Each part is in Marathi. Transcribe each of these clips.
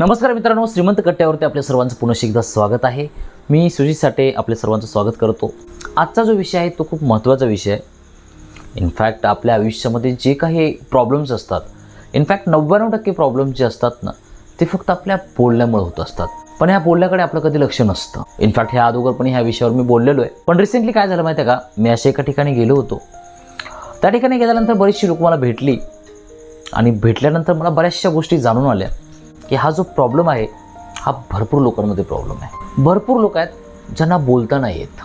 नमस्कार मित्रांनो श्रीमंत कट्ट्यावरती आपल्या सर्वांचं पुन्हा एकदा स्वागत आहे. मी सुजित साठे आपल्या सर्वांचं स्वागत करतो. आजचा जो विषय आहे तो खूप महत्त्वाचा विषय आहे. इनफॅक्ट आपल्या आयुष्यामध्ये जे काही प्रॉब्लेम्स असतात इनफॅक्ट नव्याण्णव टक्के प्रॉब्लेम्स जे असतात ना ते फक्त आपल्या बोलण्यामुळे होत असतात. पण ह्या बोलण्याकडे आपलं कधी लक्ष नसतं. इनफॅक्ट ह्या अगोदर पण ह्या विषयावर मी बोललेलो आहे. पण रिसेंटली काय झालं माहिती आहे का? मी अशा एका ठिकाणी गेलो होतो. त्या ठिकाणी गेल्यानंतर बरीचशी लोक मला भेटली. आणि भेटल्यानंतर मला बऱ्याचशा गोष्टी जाणून आल्या. की हा जो प्रॉब्लेम आहे हा भरपूर लोकांमध्ये प्रॉब्लेम आहे. भरपूर लोक आहेत ज्यांना बोलता नाही येत.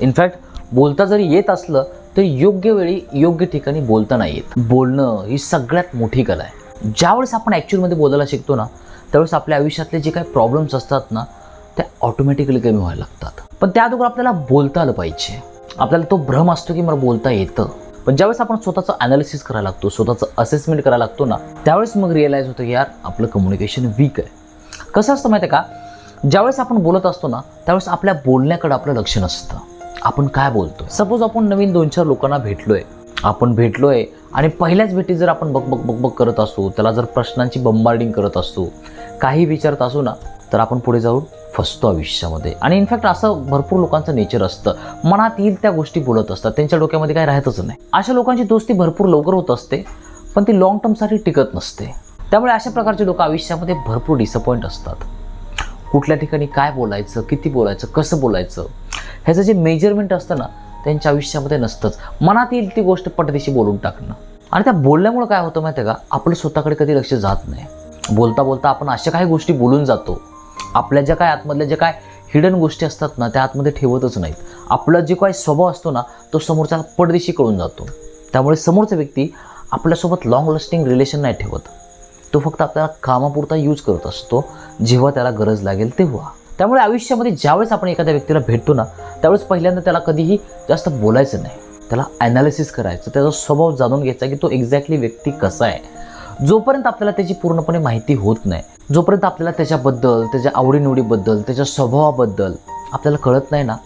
इनफॅक्ट बोलता जरी येत असलं तरी योग्य वेळी योग्य ठिकाणी बोलता नाही येत. बोलणं ही सगळ्यात मोठी कला आहे. ज्यावेळेस आपण ॲक्च्युअलमध्ये बोलायला शिकतो ना त्यावेळेस आपल्या आयुष्यातले जे काही प्रॉब्लेम्स असतात ना त्या ऑटोमॅटिकली कमी व्हायला लागतात. पण त्या अगोदर आपल्याला बोलता आलं पाहिजे. आपल्याला तो भ्रम असतो की मला बोलता येतं. पण ज्यावेळेस आपण स्वतःचं अनालिसिस करायला लागतो स्वतःचं असेसमेंट करायला लागतो ना त्यावेळेस मग रिअलाईज होतं की यार आपलं कम्युनिकेशन वीक आहे. कसं असतं माहिती आहे का? ज्यावेळेस आपण बोलत असतो ना त्यावेळेस आपल्या बोलण्याकडे आपलं लक्ष नसतं. आपण काय बोलतो सपोज आपण नवीन दोन चार लोकांना भेटलोय. आपण भेटलोय आणि पहिल्याच भेटीत जर आपण बक बक बक बक करत असू त्याला जर प्रश्नांची बंबार्डिंग करत असू काही विचारत असू ना तर आपण पुढे जाऊन फसतो आयुष्यामध्ये. आणि इनफॅक्ट असं भरपूर लोकांचं नेचर असतं. मनात येईल त्या गोष्टी बोलत असतात. त्यांच्या डोक्यामध्ये काय राहतच नाही. अशा लोकांची दोस्ती भरपूर लवकर होत असते पण ती लॉंग टर्मसाठी टिकत नसते. त्यामुळे अशा प्रकारचे लोक आयुष्यामध्ये भरपूर डिसअपॉइंट असतात. कुठल्या ठिकाणी काय बोलायचं किती बोलायचं कसं बोलायचं ह्याचं जे मेजरमेंट असतं ना त्यांच्या आयुष्यामध्ये नसतंच. मनात येईल ती गोष्ट पटदेशी बोलून टाकणं. आणि त्या बोलल्यामुळं काय होतं माहिती आहे का? आपलं स्वतःकडे कधी लक्ष जात नाही. बोलता बोलता आपण अशा काही गोष्टी बोलून जातो. आपल्या ज्या काय आतमधल्या ज्या काय हिडन गोष्टी असतात ना त्या आतमध्ये ठेवतच नाहीत. आपला जे काय स्वभाव असतो ना तो समोरच्याला पडदेशी कळून जातो. त्यामुळे समोरचा व्यक्ती आपल्यासोबत लॉंग लास्टिंग रिलेशन नाही ठेवत. तो फक्त आपल्याला कामापुरता यूज करत असतो जेव्हा त्याला गरज लागेल तेव्हा. त्यामुळे आयुष्यामध्ये ज्यावेळेस आपण एखाद्या व्यक्तीला भेटतो ना त्यावेळेस पहिल्यांदा त्याला कधीही जास्त बोलायचं नाही. त्याला ॲनालिसिस करायचं त्याचा स्वभाव जाणून घ्यायचा की तो एक्झॅक्टली व्यक्ती कसा आहे. जोपर्यंत आपल्याला त्याची पूर्णपणे माहिती होत नाही जोपर्यंत आपल्याला त्याच्याबद्दल त्याच्या आवडीनिवडीबद्दल त्याच्या स्वभावाबद्दल आपल्याला कळत नाही ना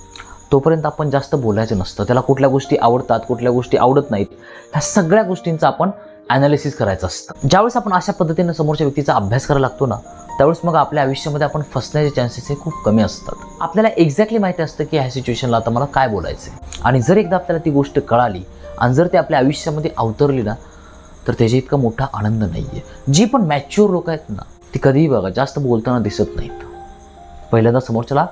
तोपर्यंत आपण जास्त बोलायचं नसतं. त्याला कुठल्या गोष्टी आवडतात कुठल्या गोष्टी आवडत नाहीत ह्या सगळ्या गोष्टींचं आपण ॲनालिसिस करायचं असतं. ज्यावेळेस आपण अशा पद्धतीनं समोरच्या व्यक्तीचा अभ्यास करायला लागतो ना त्यावेळेस मग आपल्या आयुष्यामध्ये आपण फसण्याचे चान्सेस हे खूप कमी असतात. आपल्याला एक्झॅक्टली माहिती असतं की ह्या सिच्युएशनला आता मला काय बोलायचं आणि जर एकदा आपल्याला ती गोष्ट कळाली आणि जर ते आपल्या आयुष्यामध्ये अवतरली ना तर त्याच्या इतका मोठा आनंद नाही आहे जी पण मॅच्युअर लोक आहेत ना ती कधीही बघा जास्त बोलताना दिसत नाहीत. पहिल्यांदा समोरच्याला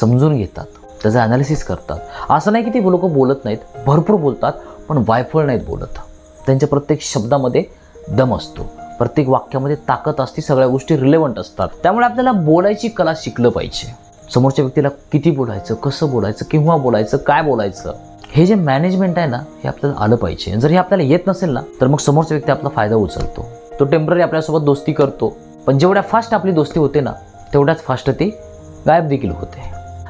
समजून घेतात त्याचं ॲनालिसिस करतात. असं नाही की ती लोक बोलत नाहीत भरपूर बोलतात पण वायफळ नाहीत बोलत. त्यांच्या प्रत्येक शब्दामध्ये दम असतो. प्रत्येक वाक्यामध्ये ताकद असते सगळ्या गोष्टी रिलेवंट असतात. त्यामुळे आपल्याला बोलायची कला शिकलं पाहिजे. समोरच्या व्यक्तीला किती बोलायचं कसं बोलायचं केव्हा बोलायचं काय बोलायचं हे जे मॅनेजमेंट आहे ना हे आपल्याला आलं पाहिजे. जर हे आपल्याला येत नसेल ना तर मग समोरचा व्यक्ती आपला फायदा उचलतो. तो टेंपररी आपल्यासोबत दोस्ती करतो. पण जेवढ्या फास्ट आपली दोस्ती होते ना तेवढ्याच फास्ट ती गायब देखील होते.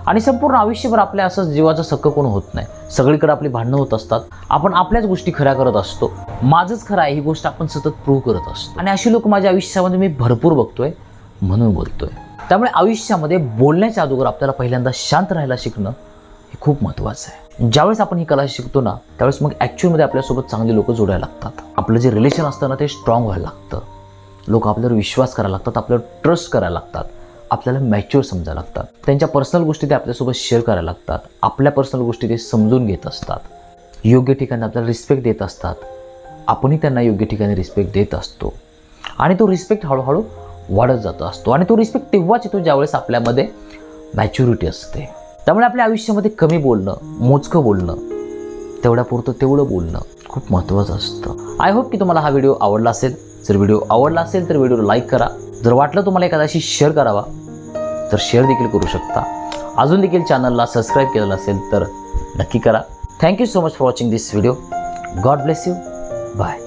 आणि संपूर्ण आयुष्यभर आपल्या असं जीवाचं सक्क कोण होत नाही. सगळीकडे आपली भांडणं होत असतात. आपण आपल्याच गोष्टी खऱ्या करत असतो. माझंच खरं आहे ही गोष्ट आपण सतत प्रूव्ह करत असतो. आणि अशी लोक माझ्या आयुष्यामध्ये मी भरपूर बघतोय म्हणून बोलतोय. त्यामुळे आयुष्यामध्ये बोलण्याच्या अगोदर आपल्याला पहिल्यांदा शांत राहायला शिकणं हे खूप महत्त्वाचं आहे. ज्यावेळेस आपण ही कला शिकतो ना त्यावेळेस मग ॲक्च्युअलमध्ये आपल्यासोबत चांगली लोक जोडायला लागतात. आपलं जे रिलेशन असतं ना ते स्ट्रॉंग व्हायला लागतं. लोक आपल्यावर विश्वास करायला लागतात आपल्यावर ट्रस्ट करायला लागतात. आपल्याला मॅच्युअर समजायला लागतात. त्यांच्या पर्सनल गोष्टी ते आपल्यासोबत शेअर करायला लागतात. आपल्या पर्सनल गोष्टी ते समजून घेत असतात. योग्य ठिकाणी आपल्याला रिस्पेक्ट देत असतात. आपणही त्यांना योग्य ठिकाणी रिस्पेक्ट देत असतो. आणि तो रिस्पेक्ट हळूहळू वाढत जात असतो. आणि तो रिस्पेक्ट तेव्हाच येतो ज्यावेळेस आपल्यामध्ये मॅच्युरिटी असते. त्यामुळे आपल्या आयुष्यामध्ये कमी बोलणं मोजकं बोलणं तेवढ्यापुरतं तेवढं बोलणं खूप महत्त्वाचं असतं. आय होप की तुम्हाला हा व्हिडिओ आवडला असेल. जर व्हिडिओ आवडला असेल तर व्हिडिओला लाईक करा. जर वाटलं तुम्हाला एखाद्याशी शेअर करावा तर शेअर देखील करू शकता. अजून देखील चॅनलला सबस्क्राईब केलेलं असेल तर नक्की करा. Thank you so much for watching this video God bless you bye